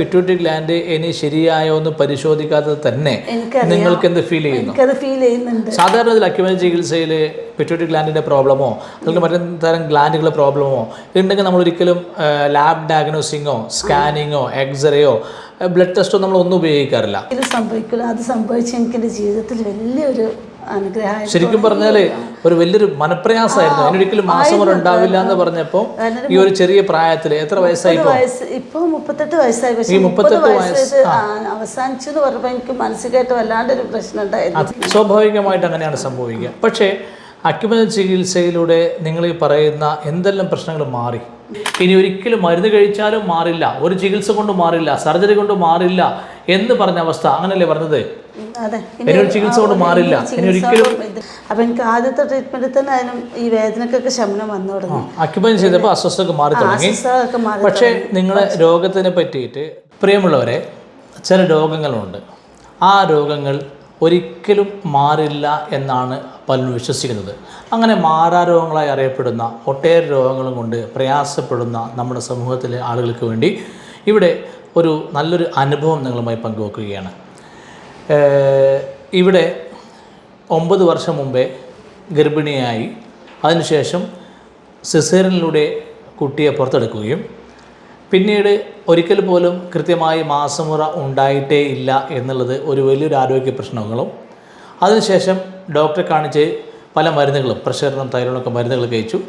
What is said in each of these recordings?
Pituitary gland ഇനി ശരിയായോ എന്ന് പരിശോധിക്കാതെ തന്നെ നിങ്ങൾക്ക് എന്ത് ഫീൽ ചെയ്യുന്നു? സാധാരണ ഇതിൽ ചികിത്സയിൽ പിറ്റ്യൂട്ടറി ഗ്ലാൻഡിന്റെ പ്രോബ്ലമോ അല്ലെങ്കിൽ മറ്റേ തരം ഗ്ലാൻഡുകളുടെ പ്രോബ്ലമോ ഉണ്ടെങ്കിൽ നമ്മൾ ഒരിക്കലും ലാബ് ഡയഗ്നോസിങ്ങോ സ്കാനിങ്ങോ എക്സ്റേയോ ബ്ലഡ് ടെസ്റ്റോ നമ്മൾ ഒന്നും ഉപയോഗിക്കാറില്ല. ഇത് സംഭവിക്കില്ല അത് സംഭവിച്ച എനിക്ക് എന്റെ ജീവിതത്തിൽ വലിയൊരു ശരിക്കും പറഞ്ഞാൽ ഒരു വലിയൊരു മനപ്രയാസമായിരുന്നു. അതിനൊരിക്കലും മാസം ഉണ്ടാവില്ല എന്ന് പറഞ്ഞപ്പോ ഈ ഒരു ചെറിയ പ്രായത്തിൽ എത്ര വയസ്സായി ഇപ്പൊ? മുപ്പത്തെട്ട് വയസ്സായി. പക്ഷേ മുപ്പത്തെട്ട് വയസ്സ് അവസാനിച്ചു എന്ന് എനിക്ക് മാനസികമായിട്ട് വല്ലാണ്ടൊരു പ്രശ്നം ഉണ്ടായിരുന്നു സ്വാഭാവികമായിട്ട് അങ്ങനെയാണ് സംഭവിക്കുക. പക്ഷേ അക്യുപഞ്ചർ ചികിത്സയിലൂടെ നിങ്ങൾ ഈ പറയുന്ന എന്തെല്ലാം പ്രശ്നങ്ങൾ മാറി? ഇനി ഒരിക്കലും മരുന്ന് കഴിച്ചാലും മാറില്ല. ഒരു ചികിത്സ കൊണ്ട് മാറില്ല. സർജറി കൊണ്ട് മാറില്ല എന്ന് പറഞ്ഞ അവസ്ഥ അങ്ങനല്ലേ പറഞ്ഞത്? ഇനി ഒരു ചികിത്സ കൊണ്ട് മാറില്ല. ഇനി ഒരിക്കലും അപ്പൊ എനിക്ക് ആദ്യത്തെ ട്രീറ്റ്മെന്റിൽ തന്നെ അതിനും ഈ വേദനക്കൊക്കെ ശമനം വന്നു തുടങ്ങി. അക്യുപഞ്ചർ ചെയ്തപ്പോൾ അസ്വസ്ഥത മാറി തുടങ്ങി. അസ്വസ്ഥതയൊക്കെ മാറി പക്ഷേ നിങ്ങളെ രോഗത്തിനെ പറ്റിയിട്ട് പ്രിയമുള്ളവരെ ചില രോഗങ്ങളുണ്ട്. ആ രോഗങ്ങൾ ഒരിക്കലും മാറില്ല എന്നാണ് പലരും വിശ്വസിക്കുന്നത്. അങ്ങനെ മാറാ രോഗങ്ങളായി അറിയപ്പെടുന്ന ഒട്ടേറെ രോഗങ്ങളും കൊണ്ട് പ്രയാസപ്പെടുന്ന നമ്മുടെ സമൂഹത്തിലെ ആളുകൾക്ക് വേണ്ടി ഇവിടെ ഒരു നല്ലൊരു അനുഭവം നിങ്ങളുമായി പങ്കുവെക്കുകയാണ്. ഇവിടെ ഒമ്പത് വർഷം മുമ്പേ ഗർഭിണിയായി. അതിനുശേഷം സിസേറിനിലൂടെ കുട്ടിയെ പുറത്തെടുക്കുകയും പിന്നീട് ഒരിക്കൽ പോലും കൃത്യമായി മാസമുറ ഉണ്ടായിട്ടേ ഇല്ല എന്നുള്ളത് ഒരു വലിയൊരു ആരോഗ്യ പ്രശ്നങ്ങളും. അതിനുശേഷം ഡോക്ടറെ കാണിച്ച് പല മരുന്നുകളും പ്രഷറിനും തൈറോയിഡൊക്കെ മരുന്നുകൾ കഴിച്ചു.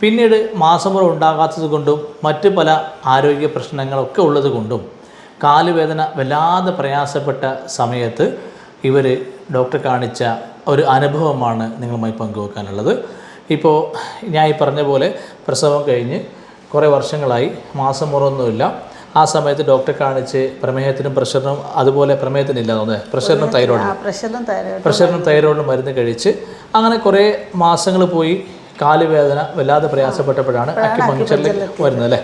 പിന്നീട് മാസമുറ ഉണ്ടാകാത്തത് കൊണ്ടും മറ്റ് പല ആരോഗ്യ പ്രശ്നങ്ങളൊക്കെ ഉള്ളത് കൊണ്ടും കാലുവേദന വല്ലാതെ പ്രയാസപ്പെട്ട സമയത്ത് ഇവർ ഡോക്ടർ കാണിച്ച ഒരു അനുഭവമാണ് നിങ്ങളുമായി പങ്കുവെക്കാനുള്ളത്. ഇപ്പോൾ ഞാൻ ഈ പറഞ്ഞ പോലെ പ്രസവം കഴിഞ്ഞ് കുറേ വർഷങ്ങളായി മാസം മുറൊന്നുമില്ല. ആ സമയത്ത് ഡോക്ടറെ കാണിച്ച് പ്രമേഹത്തിനും പ്രഷറിനും അതുപോലെ പ്രമേഹത്തിനില്ല തോന്നുന്നത് പ്രഷറിനും തൈറോയിഡിനും തൈറോയിഡ്. പ്രഷറിനും തൈറോയിഡിനും മരുന്ന് കഴിച്ച് അങ്ങനെ കുറേ മാസങ്ങൾ പോയി കാലുവേദന വല്ലാതെ പ്രയാസപ്പെട്ടപ്പോഴാണ് അക്യുപങ്ക്ചറിലേക്ക് വരുന്നത് അല്ലേ?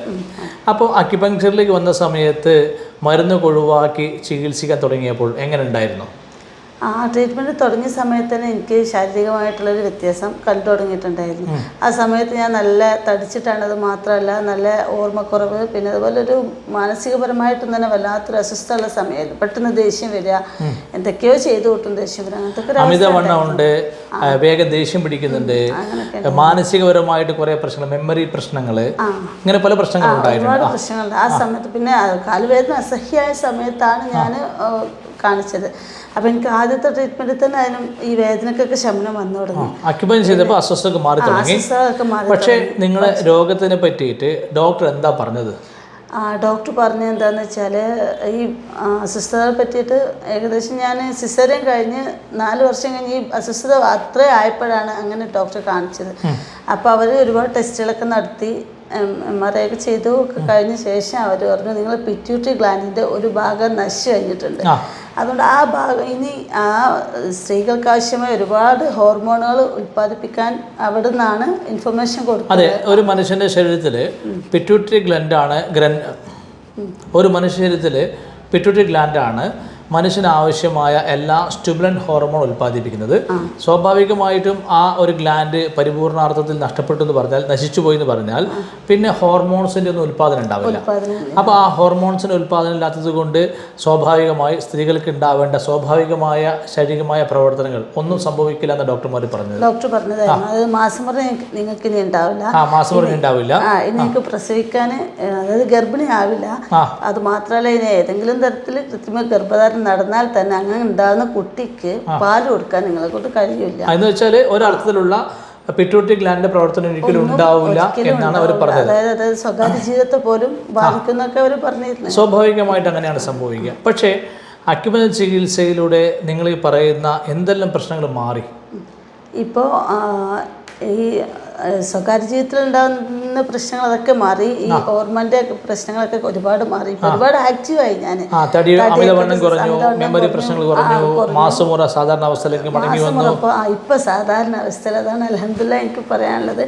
അപ്പോൾ അക്യുപങ്ക്ചറിലേക്ക് വന്ന സമയത്ത് മരുന്ന് ഒഴിവാക്കി ചികിത്സിക്കാൻ തുടങ്ങിയപ്പോൾ എങ്ങനെ ഉണ്ടായിരുന്നു? ആ ട്രീറ്റ്മെന്റ് തുടങ്ങിയ സമയത്ത് തന്നെ എനിക്ക് ശാരീരികമായിട്ടുള്ളൊരു വ്യത്യാസം കണ്ടു തുടങ്ങിയിട്ടുണ്ടായിരുന്നു. ആ സമയത്ത് ഞാൻ നല്ല തടിച്ചിട്ടാണ് അത് മാത്രമല്ല നല്ല ഓർമ്മക്കുറവ് പിന്നെ അതുപോലെ ഒരു മാനസികപരമായിട്ടും തന്നെ വല്ലാത്തൊരു അസ്വസ്ഥമുള്ള സമയമായിരുന്നു. പെട്ടെന്ന് ദേഷ്യം വരിക എന്തൊക്കെയോ ചെയ്തു കൂട്ടും ദേഷ്യം വരിക അങ്ങനത്തെ അമിതവണ്ണം ഉണ്ട് വേഗം ദേഷ്യം പിടിക്കുന്നുണ്ട്. മാനസികപരമായിട്ട് കുറെ പ്രശ്നങ്ങൾ മെമ്മറി പ്രശ്നങ്ങൾ ഇങ്ങനെ പല പ്രശ്നങ്ങളും ഒരുപാട് പ്രശ്നങ്ങളുണ്ട്. ആ സമയത്ത് പിന്നെ കാലുവേദന അസഹ്യമായ സമയത്താണ് ഞാൻ കാണിച്ചത്. അപ്പം എനിക്ക് ആദ്യത്തെ ട്രീറ്റ്മെന്റിൽ തന്നെ അതിനും ഈ വേദനക്കൊക്കെ ശമനം വന്നു തുടങ്ങി. അക്യുപഞ്ചർ ചെയ്തപ്പോൾ അസ്വസ്ഥത മാറി തുടങ്ങി. പക്ഷേ നിങ്ങളെ രോഗത്തിനെ പറ്റിയിട്ട് ഡോക്ടർ എന്താ പറഞ്ഞത്? ഡോക്ടർ പറഞ്ഞത് എന്താണെന്ന് വെച്ചാൽ ഈ അസ്വസ്ഥതയെ പറ്റിയിട്ട് ഏകദേശം ഞാൻ സിസേറിയൻ കഴിഞ്ഞ് നാല് വർഷം കഴിഞ്ഞ് ഈ അസ്വസ്ഥത അത്ര ആയപ്പോഴാണ് അങ്ങനെ ഡോക്ടറെ കാണിച്ചത്. അപ്പോൾ അവർ ഒരുപാട് ടെസ്റ്റുകളൊക്കെ നടത്തി എം ആർ ഐ ഒക്കെ ചെയ്തു ഒക്കെ കഴിഞ്ഞ ശേഷം അവർ പറഞ്ഞു നിങ്ങൾ പിറ്റ്യൂട്ടറി ഗ്ലാൻഡിന്റെ ഒരു ഭാഗം നശിച്ചു കഴിഞ്ഞിട്ടുണ്ട്. അതുകൊണ്ട് ആ ഭാഗം ഇനി ആ സ്ത്രീകൾക്ക് ആവശ്യമായ ഒരുപാട് ഹോർമോണുകൾ ഉൽപ്പാദിപ്പിക്കാൻ അവിടെ നിന്നാണ് ഇൻഫർമേഷൻ കൊടുക്കുന്നത്. അതെ ഒരു മനുഷ്യന്റെ ശരീരത്തിൽ പിറ്റ്യൂട്ടറി ഗ്ലൻഡാണ് ഗ്രൻ ഒരു മനുഷ്യ ശരീരത്തിൽ പിറ്റ്യൂട്ടറി ഗ്ലാൻഡാണ് മനുഷ്യന് ആവശ്യമായ എല്ലാ സ്റ്റുബുലൻ ഹോർമോൺ ഉൽപ്പാദിപ്പിക്കുന്നത്. സ്വാഭാവികമായിട്ടും ആ ഒരു ഗ്ലാൻഡ് പരിപൂർണാർത്ഥത്തിൽ നഷ്ടപ്പെട്ടു എന്ന് പറഞ്ഞാൽ നശിച്ചു പോയി എന്ന് പറഞ്ഞാൽ പിന്നെ ഹോർമോൺസിന്റെ ഒന്നും ഉൽപ്പാദനം ഉണ്ടാവില്ല. അപ്പോൾ ആ ഹോർമോൺസിന് ഉൽപ്പാദനം ഇല്ലാത്തത് കൊണ്ട് സ്വാഭാവികമായി സ്ത്രീകൾക്ക് ഉണ്ടാവേണ്ട സ്വാഭാവികമായ ശാരീരികമായ പ്രവർത്തനങ്ങൾ ഒന്നും സംഭവിക്കില്ല എന്ന് ഡോക്ടർമാർ പറഞ്ഞത്. ഡോക്ടർ പറഞ്ഞതായിരുന്നു. അത് മാസം മുറ നിങ്ങൾക്ക് ഇനി ഉണ്ടാവില്ല. ആ മാസം ഉണ്ടാവില്ല. പ്രസവിക്കാൻ അതായത് ഗർഭിണി ആവില്ല അത് മാത്രമല്ല ഇനി ഏതെങ്കിലും തരത്തിൽ കൃത്രിമ ഗർഭധാരണം നടന്നാൽ തന്നെ അങ്ങനെ ഉണ്ടാകുന്ന കുട്ടിക്ക് പാൽ കൊടുക്കാൻ നിങ്ങളെ കൊണ്ട് കഴിയില്ല എന്ന് വെച്ചാൽ ഒരർത്ഥത്തിലുള്ള പിറ്റ്യൂട്ടറി ഗ്ലാൻഡിന്റെ പ്രവർത്തനം ഒരിക്കലും ഉണ്ടാവില്ല എന്നാണ് അവർ പറഞ്ഞത്. അതായത് സ്വകാര്യ ജീവിതത്തെ പോലും ബാധിക്കുന്നൊക്കെ അവർ പറഞ്ഞിരുന്നു. സ്വാഭാവികമായിട്ട് അങ്ങനെയാണ് സംഭവിക്കുക. പക്ഷേ അക്യുപഞ്ചർ ചികിത്സയിലൂടെ നിങ്ങൾ ഈ പറയുന്ന എന്തെല്ലാം പ്രശ്നങ്ങൾ മാറി? ഇപ്പോൾ ഈ സ്വകാര്യ ജീവിതത്തിൽ ഉണ്ടാകുന്ന പ്രശ്നങ്ങൾ അതൊക്കെ മാറി. ഈ ഹോർമോണിന്റെ പ്രശ്നങ്ങളൊക്കെ ഒരുപാട് മാറി. ഒരുപാട് ആക്റ്റീവായി ഞാൻ അമിതവണ്ണം കുറഞ്ഞു മെമ്മറി പ്രശ്നങ്ങൾ കുറഞ്ഞു മാസമുറ സാധാരണ അവസ്ഥയിലേക്ക് മടങ്ങി വന്നു. ഇപ്പൊ സാധാരണ അവസ്ഥയിൽ അതാണ് അലഹമില്ല എനിക്ക് പറയാനുള്ളത്.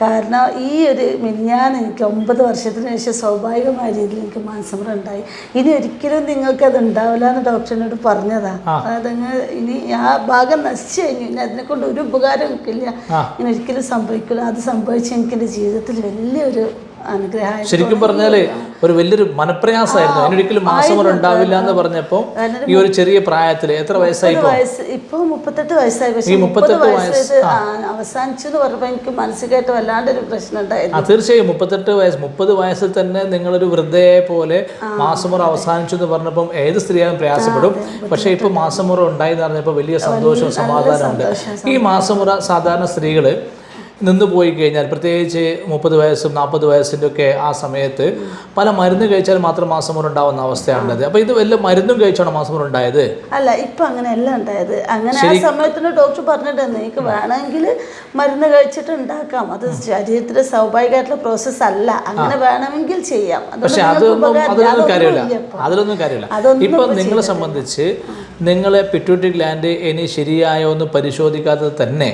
കാരണം ഈ ഒരു മിനിഞ്ഞാൻ എനിക്ക് ഒമ്പത് വർഷത്തിന് ശേഷം സ്വാഭാവികമായ രീതിയിൽ എനിക്ക് മാനസമരം ഉണ്ടായി. ഇനി ഒരിക്കലും നിങ്ങൾക്ക് അത് ഉണ്ടാവില്ല എന്ന് ഡോക്ടറിനോട് പറഞ്ഞതാ. അതങ്ങ് ഇനി ആ ഭാഗം നശിച്ചു കഴിഞ്ഞു ഇനി അതിനെ കൊണ്ട് ഒരു ഉപകാരം എനിക്കില്ല. ആ. ഇനി ഒരിക്കലും സംഭവിക്കില്ല അത് സംഭവിച്ച എനിക്ക് എന്റെ ജീവിതത്തിൽ വലിയൊരു അനുഗ്രഹം ശരിക്കും പറഞ്ഞാൽ ഒരു വലിയൊരു മനപ്രയാസമായിരുന്നു. അതിനൊരിക്കലും മാസമുറ ഉണ്ടാവില്ല എന്ന് പറഞ്ഞപ്പോൾ ഈ ഒരു ചെറിയ പ്രായത്തിൽ എത്ര വയസ്സായി വയസ്സ് ഇപ്പൊ മുപ്പത്തെട്ട് വയസ്സായി. പക്ഷെ മുപ്പത് വയസ്സ് അവസാനിച്ചു എന്ന് പറഞ്ഞപ്പോൾ എനിക്ക് മാനസികമായിട്ട് വല്ലാണ്ടൊരു പ്രശ്നം ഉണ്ടായിരുന്നു തീർച്ചയായും മുപ്പത്തെട്ട് വയസ്സ് മുപ്പത് വയസ്സിൽ തന്നെ നിങ്ങളൊരു വൃദ്ധയെ പോലെ മാസമുറ അവസാനിച്ചു എന്ന് പറഞ്ഞപ്പം ഏത് സ്ത്രീയാകും പ്രയാസപ്പെടും. പക്ഷേ ഇപ്പോൾ മാസമുറ ഉണ്ടായി എന്ന് പറഞ്ഞപ്പോൾ വലിയ സന്തോഷവും സമാധാനമുണ്ട്. ഈ മാസമുറ സാധാരണ സ്ത്രീകൾ നിന്ന് പോയി കഴിഞ്ഞാൽ പ്രത്യേകിച്ച് മുപ്പത് വയസ്സും നാൽപ്പത് വയസ്സിന്റെ ഒക്കെ ആ സമയത്ത് പല മരുന്ന് കഴിച്ചാൽ മാത്രം മാസം മുറി ഉണ്ടാവുന്ന അവസ്ഥയാണുള്ളത്. അപ്പോൾ ഇത് വല്ല മരുന്നും കഴിച്ചാണ് മാസം മുറി ഉണ്ടായത് അല്ല ഇപ്പൊ അങ്ങനെ അല്ല ഉണ്ടായത്. അങ്ങനെ ആ സമയത്തിന് ഡോക്ടർ പറഞ്ഞിട്ടുണ്ട് നിങ്ങൾക്ക് വേണമെങ്കിൽ മരുന്ന് കഴിച്ചിട്ട് ഉണ്ടാക്കാം. അത് ശരീരത്തിന്റെ സ്വാഭാവികമായിട്ടുള്ള പ്രോസസ്സ് അല്ല. അങ്ങനെ വേണമെങ്കിൽ ചെയ്യാം. പക്ഷെ അതൊന്നും അതിലൊന്നും കാര്യമില്ല. അതിലൊന്നും കാര്യമില്ല. ഇപ്പം നിങ്ങളെ സംബന്ധിച്ച് നിങ്ങളെ പിറ്റ്യൂട്ടി ഗ്ലാൻഡ് ഇനി ശരിയായോ എന്ന് പരിശോധിക്കാതെ തന്നെ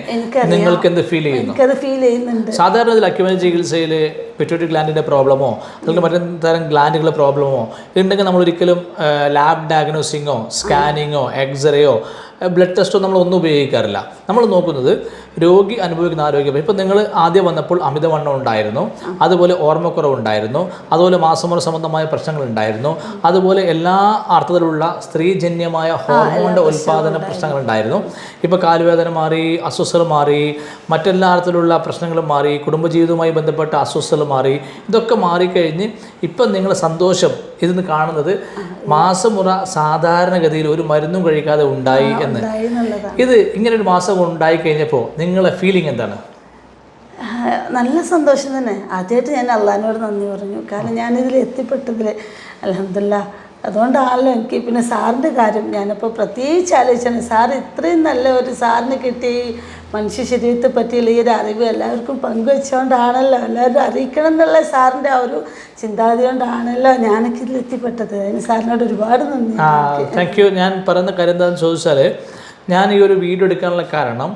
നിങ്ങൾക്ക് എന്ത് ഫീൽ ചെയ്യുന്നു? എനിക്കത് ഫീൽ ചെയ്യുന്നുണ്ട്. സാധാരണ ഇതിൽ ചികിത്സയിൽ പിറ്റ്യൂട്ടറി ഗ്ലാൻഡിന്റെ പ്രോബ്ലമോ അല്ലെങ്കിൽ മറ്റേതരം ഗ്ലാൻഡുകളുടെ പ്രോബ്ലമോ ഉണ്ടെങ്കിൽ നമ്മൾ ഒരിക്കലും ലാബ് ഡയഗ്നോസിങ്ങോ സ്കാനിങ്ങോ എക്സ്റേയോ ബ്ലഡ് ടെസ്റ്റോ നമ്മൾ ഒന്നും ഉപയോഗിക്കാറില്ല. നമ്മൾ നോക്കുന്നത് രോഗി അനുഭവിക്കുന്ന ആരോഗ്യം ഇപ്പം നിങ്ങൾ ആദ്യം വന്നപ്പോൾ അമിതവണ്ണം ഉണ്ടായിരുന്നു അതുപോലെ ഓർമ്മക്കുറവുണ്ടായിരുന്നു അതുപോലെ മാസമുറ സംബന്ധമായ പ്രശ്നങ്ങൾ ഉണ്ടായിരുന്നു അതുപോലെ എല്ലാ അർത്ഥത്തിലുള്ള സ്ത്രീജന്യമായ ഹോർമോണിന്റെ ഉൽപ്പാദന പ്രശ്നങ്ങൾ ഉണ്ടായിരുന്നു ഇപ്പോൾ കാലുവേദന മാറി അസ്വസ്ഥത മാറി മറ്റെല്ലാ അർത്ഥത്തിലുള്ള പ്രശ്നങ്ങളും മാറി കുടുംബജീവിതവുമായി ബന്ധപ്പെട്ട മാറി ഇതൊക്കെ മാറിക്കഴിഞ്ഞ് ഇപ്പം നിങ്ങൾ സന്തോഷം ഇതെന്ന് കാണുന്നത് മാസമുറ സാധാരണഗതിയിൽ ഒരു മരുന്നും കഴിക്കാതെ ഉണ്ടായി എന്ന്. ഇത് ഇങ്ങനെ ഒരു മാസം ഉണ്ടായി കഴിഞ്ഞപ്പോൾ നിങ്ങളെ ഫീലിംഗ് എന്താണ്? നല്ല സന്തോഷം തന്നെ. ആദ്യമായിട്ട് ഞാൻ അള്ളഹാനോട് നന്ദി പറഞ്ഞു. കാരണം ഞാനിതിൽ എത്തിപ്പെട്ടതിൽ അലഹമില്ല അതുകൊണ്ടാണല്ലോ എനിക്ക് പിന്നെ സാറിന്റെ കാര്യം ഞാനിപ്പോൾ പ്രത്യേകിച്ച് ആലോചിച്ചാണ് സാർ ഇത്രയും നല്ല ഒരു സാറിന് കിട്ടിയ ഈ മനുഷ്യ ശരീരത്തെ പറ്റിയുള്ള ഈ ഒരു അറിവ് എല്ലാവർക്കും പങ്കുവെച്ചുകൊണ്ടാണല്ലോ എല്ലാവരും അറിയിക്കണം എന്നുള്ള സാറിന്റെ ആ ഒരു ചിന്താഗതി കൊണ്ടാണല്ലോ ഞാനൊക്കെ ഇതിൽ എത്തിപ്പെട്ടത് അതിന് സാറിനോട് ഒരുപാട് നന്ദി. താങ്ക് യു ഞാൻ പറയുന്ന കാര്യം എന്താണെന്ന് ചോദിച്ചാൽ ഞാൻ ഈ ഒരു വീഡിയോ എടുക്കാനുള്ള കാരണം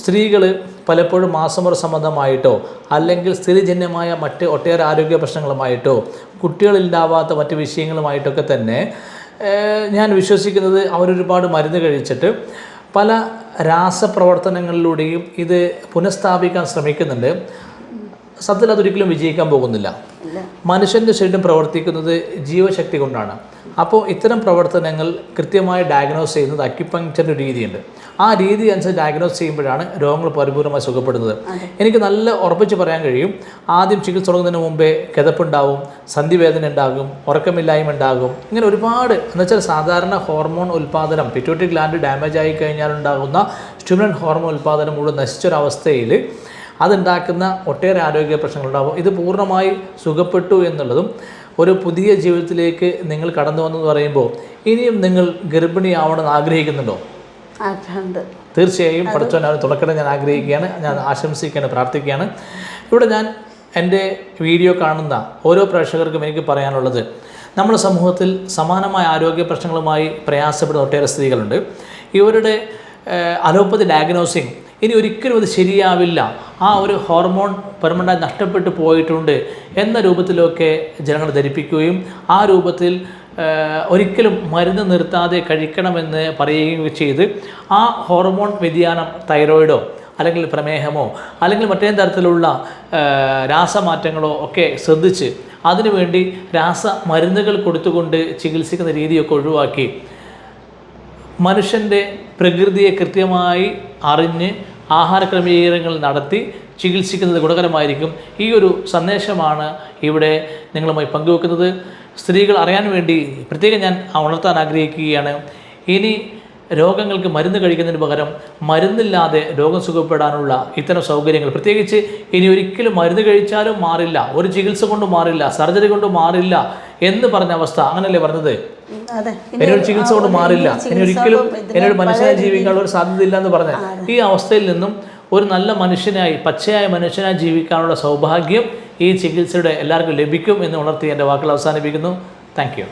സ്ത്രീകൾ പലപ്പോഴും മാസമുറ സംബന്ധമായിട്ടോ അല്ലെങ്കിൽ സ്ഥിരജന്യമായ മറ്റ് ഒട്ടേറെ ആരോഗ്യ പ്രശ്നങ്ങളുമായിട്ടോ കുട്ടികളില്ലാവാത്ത മറ്റ് വിഷയങ്ങളുമായിട്ടൊക്കെ തന്നെ ഞാൻ വിശ്വസിക്കുന്നത് അവരൊരുപാട് മരുന്ന് കഴിച്ചിട്ട് പല രാസപ്രവർത്തനങ്ങളിലൂടെയും ഇത് പുനഃസ്ഥാപിക്കാൻ ശ്രമിക്കുന്നുണ്ട്. സത്യത്തിൽ അതൊരിക്കലും വിജയിക്കാൻ പോകുന്നില്ല. മനുഷ്യന്റെ ശരീരം പ്രവർത്തിക്കുന്നത് ജീവശക്തി കൊണ്ടാണ്. അപ്പോൾ ഇത്തരം പ്രവർത്തനങ്ങൾ കൃത്യമായി ഡയഗ്നോസ് ചെയ്യുന്നത് അക്യുപങ്ക്ചറിന്റെ രീതിയുണ്ട്. ആ രീതി അനുസരിച്ച് ഡയഗ്നോസ് ചെയ്യുമ്പോഴാണ് രോഗങ്ങൾ പരിപൂർണമായി സുഖപ്പെടുന്നത്. എനിക്ക് നല്ല ഉറപ്പിച്ച് പറയാൻ കഴിയും. ആദ്യം ചികിത്സ തുടങ്ങുന്നതിന് മുമ്പേ കിതപ്പുണ്ടാവും സന്ധിവേദന ഉണ്ടാകും ഉറക്കമില്ലായ്മ ഉണ്ടാകും. ഇങ്ങനെ ഒരുപാട് എന്നുവെച്ചാൽ സാധാരണ ഹോർമോൺ ഉൽപ്പാദനം പിറ്റോട്ടിക് ഗ്ലാൻഡ് ഡാമേജ് ആയി കഴിഞ്ഞാൽ ഉണ്ടാകുന്ന സ്റ്റുമിനൻ ഹോർമോൺ ഉൽപ്പാദനം മുഴുവൻ നശിച്ചൊരവസ്ഥയിൽ അതുണ്ടാക്കുന്ന ഒട്ടേറെ ആരോഗ്യ പ്രശ്നങ്ങളുണ്ടാവും. ഇത് പൂർണമായി സുഖപ്പെട്ടു എന്നുള്ളതും ഒരു പുതിയ ജീവിതത്തിലേക്ക് നിങ്ങൾ കടന്നു വന്നെന്ന് പറയുമ്പോൾ ഇനിയും നിങ്ങൾ ഗർഭിണിയാവണമെന്ന് ആഗ്രഹിക്കുന്നുണ്ടോ? തീർച്ചയായും പഠിച്ചോൻ ഞാൻ തുടക്കണം ഞാൻ ആഗ്രഹിക്കുകയാണ്. ഞാൻ ആശംസിക്കുകയാണ് പ്രാർത്ഥിക്കുകയാണ്. ഇവിടെ ഞാൻ എന്റെ വീഡിയോ കാണുന്ന ഓരോ പ്രേക്ഷകർക്കും എനിക്ക് പറയാനുള്ളത് നമ്മുടെ സമൂഹത്തിൽ സമാനമായ ആരോഗ്യ പ്രശ്നങ്ങളുമായി പ്രയാസപ്പെടുന്ന ഒട്ടേറെ സ്ത്രീകളുണ്ട്. ഇവരുടെ അലോപ്പതി ഡയഗ്നോസിങ് ഇനി ഒരിക്കലും അത് ശരിയാവില്ല. ആ ഒരു ഹോർമോൺ പെർമനന്റ് നഷ്ടപ്പെട്ടു പോയിട്ടുണ്ട് എന്ന രൂപത്തിലൊക്കെ ജനങ്ങൾ ധരിപ്പിക്കുകയും ആ രൂപത്തിൽ ഒരിക്കലും മരുന്ന് നിർത്താതെ കഴിക്കണമെന്ന് പറയുകയും ചെയ്ത് ആ ഹോർമോൺ വ്യതിയാനം തൈറോയിഡോ അല്ലെങ്കിൽ പ്രമേഹമോ അല്ലെങ്കിൽ മറ്റേ തരത്തിലുള്ള രാസമാറ്റങ്ങളോ ഒക്കെ ശ്രദ്ധിച്ച് അതിനുവേണ്ടി രാസ മരുന്നുകൾ കൊടുത്തുകൊണ്ട് ചികിത്സിക്കുന്ന രീതിയൊക്കെ ഒഴിവാക്കി. മനുഷ്യന്റെ പ്രകൃതിയെ കൃത്യമായി അറിഞ്ഞ് ആഹാര ക്രമീകരണങ്ങൾ നടത്തി ചികിത്സിക്കുന്നത് ഗുണകരമായിരിക്കും. ഈ ഒരു സന്ദേശമാണ് ഇവിടെ നിങ്ങളുമായി പങ്കുവെക്കുന്നത്. സ്ത്രീകൾ അറിയാൻ വേണ്ടി പ്രത്യേകം ഞാൻ ഉണർത്താൻ ആഗ്രഹിക്കുകയാണ്. ഇനി രോഗങ്ങൾക്ക് മരുന്ന് കഴിക്കുന്നതിന് പകരം മരുന്നില്ലാതെ രോഗം സുഖപ്പെടാനുള്ള ഇത്തരം സൗകര്യങ്ങൾ. പ്രത്യേകിച്ച് ഇനി ഒരിക്കലും മരുന്ന് കഴിച്ചാലും മാറില്ല ഒരു ചികിത്സ കൊണ്ട് മാറില്ല സർജറി കൊണ്ട് മാറില്ല എന്ന് പറഞ്ഞ അവസ്ഥ. അങ്ങനല്ലേ പറഞ്ഞത്? എന്നൊരു ചികിത്സ കൊണ്ട് മാറില്ല. ഇനി ഒരിക്കലും എന്നൊരു മനുഷ്യനെ ജീവിക്കാനുള്ള ഒരു സാധ്യതയില്ല എന്ന് പറഞ്ഞ ഈ അവസ്ഥയിൽ നിന്നും ഒരു നല്ല മനുഷ്യനായി പച്ചയായ മനുഷ്യനായി ജീവിക്കാനുള്ള സൗഭാഗ്യം ഈ ചികിത്സയുടെ എല്ലാവർക്കും ലഭിക്കും എന്ന് ഉണർത്തി എന്റെ വാക്കുകൾ അവസാനിപ്പിക്കുന്നു. Thank you